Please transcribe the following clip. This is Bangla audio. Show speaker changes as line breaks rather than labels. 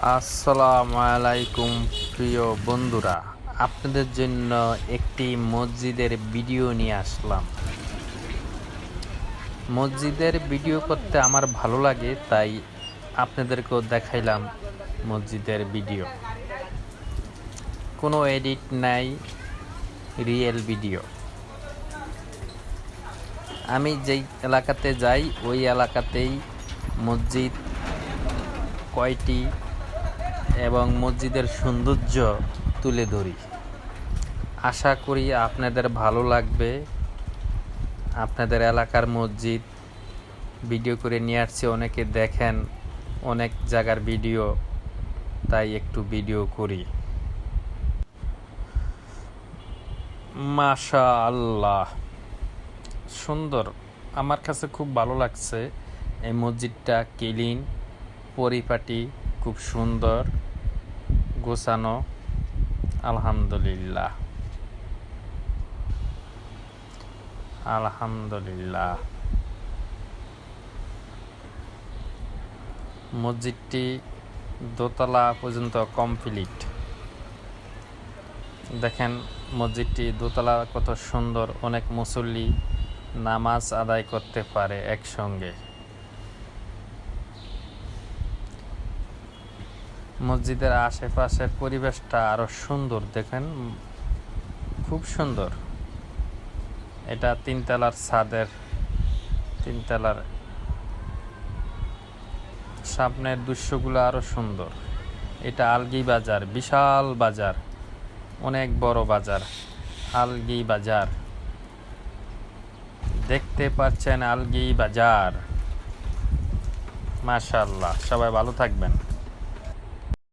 আসসালামু আলাইকুম প্রিয় বন্ধুরা, আপনাদের জন্য একটি মসজিদের ভিডিও নিয়ে আসলাম। মসজিদের ভিডিও করতে আমার ভালো লাগে, তাই আপনাদেরকেও দেখাইলাম মসজিদের ভিডিও। কোনো এডিট নাই, রিয়েল ভিডিও। আমি যেই এলাকাতে যাই, ওই এলাকাতেই মসজিদ কয়টি এবং মসজিদের সৌন্দর্য তুলে ধরি। আশা করি আপনাদের ভালো লাগবে। আপনাদের এলাকার মসজিদ ভিডিও করে নিয়ে আসছে, অনেকে দেখেন অনেক জায়গার ভিডিও, তাই একটু ভিডিও করি। মাশা আল্লাহ সুন্দর। আমার কাছে খুব ভালো লাগছে এই মসজিদটা ক্লিন, পরিপাটি খুব সুন্দর, গোছানো, আলহামদুলিল্লাহ। আলহামদুলিল্লাহ। মসজিদটি দোতলা পর্যন্ত কমপ্লিট। দেখেন মসজিদটি দোতলা কত সুন্দর, অনেক মুসল্লি নামাজ আদায় করতে পারে একসঙ্গে। মসজিদের আশেপাশের পরিবেশটা আরও সুন্দর, দেখেন। খুব সুন্দর। এটা তিনতলার ছাদের, তিনতলার সামনের দৃশ্যগুলো আরও সুন্দর। এটা আলগি বাজার, বিশাল বাজার, অনেক বড় বাজার, আলগি বাজার। দেখতে পাচ্ছেন আলগি বাজার। মাশাল্লাহ সবাই ভালো থাকবেন।